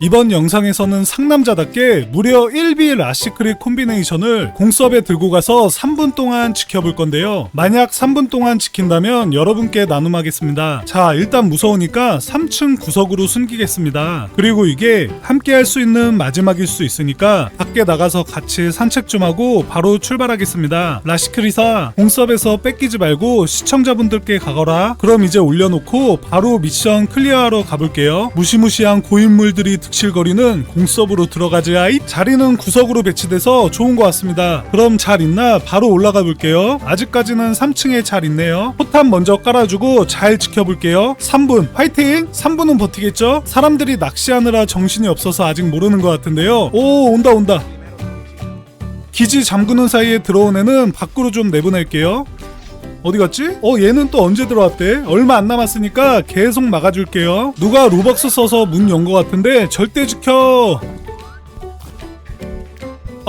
이번 영상에서는 상남자답게 무려 1B 라시크릭 콤비네이션을 공섭에 들고 가서 3분 동안 지켜볼 건데요. 만약 3분 동안 지킨다면 여러분께 나눔하겠습니다. 자, 일단 무서우니까 3층 구석으로 숨기겠습니다. 그리고 이게 함께 할 수 있는 마지막일 수 있으니까 밖에 나가서 같이 산책 좀 하고 바로 출발하겠습니다. 라시크리사, 공섭에서 뺏기지 말고 시청자분들께 가거라. 그럼 이제 올려놓고 바로 미션 클리어하러 가볼게요. 무시무시한 고인물들이 득실거리는 공섭으로 들어가지 아이 자리는 구석으로 배치돼서 좋은 것 같습니다. 그럼 잘 있나 바로 올라가 볼게요. 아직까지는 3층에 잘 있네요. 포탄 먼저 깔아주고 잘 지켜볼게요. 3분 화이팅! 3분은 버티겠죠? 사람들이 낚시하느라 정신이 없어서 아직 모르는 것 같은데요. 오 온다 온다. 기지 잠그는 사이에 들어온 애는 밖으로 좀 내보낼게요. 어디 갔지? 어 얘는 또 언제 들어왔대? 얼마 안 남았으니까 계속 막아줄게요. 누가 로벅스 써서 문연것 같은데 절대 지켜.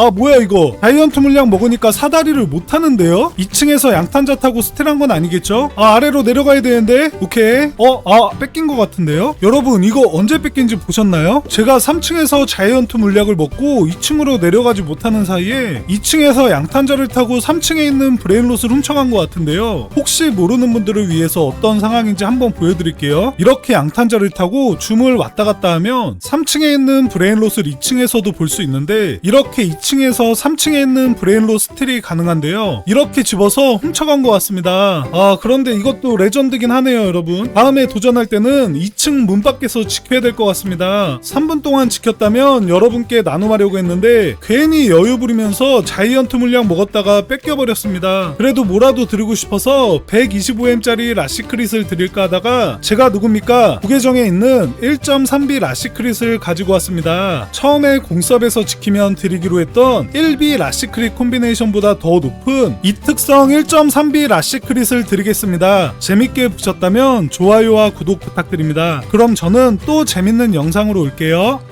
아 뭐야 이거 다이언트 물량 먹으니까 사다리를 못 타는데요? 2층에서 양탄자 타고 스틸한 건 아니겠죠? 아 아래로 내려가야 되는데 오케이 어아 뺏긴 것 같은데요? 여러분 이거 언제 뺏긴지 보셨나요? 제가 3층에서 자이언트 물약을 먹고 2층으로 내려가지 못하는 사이에 2층에서 양탄자를 타고 3층에 있는 브레인롯을 훔쳐간 것 같은데요 혹시 모르는 분들을 위해서 어떤 상황인지 한번 보여드릴게요 이렇게 양탄자를 타고 줌을 왔다 갔다 하면 3층에 있는 브레인롯을 2층에서도 볼 수 있는데 이렇게 2층 에서 3층에 있는 브레인롯 스틸이 가능한데요. 이렇게 집어서 훔쳐간 것 같습니다. 아 그런데 이것도 레전드긴 하네요 여러분. 다음에 도전할 때는 2층 문 밖에서 지켜야 될 것 같습니다. 3분 동안 지켰다면 여러분께 나눔하려고 했는데 괜히 여유 부리면서 자이언트 물량 먹었다가 뺏겨버렸습니다. 그래도 뭐라도 드리고 싶어서 125M짜리 라시크릿을 드릴까 하다가 제가 누굽니까? 부계정에 있는 1.3B 라시크릿을 가지고 왔습니다. 처음에 공섭에서 지키면 드리기로 했던 1B 라시크릿 콤비네이션보다 더 높은 이 특성 1.3B 라시크릿을 드리겠습니다. 재밌게 보셨다면 좋아요와 구독 부탁드립니다. 그럼 저는 또 재밌는 영상으로 올게요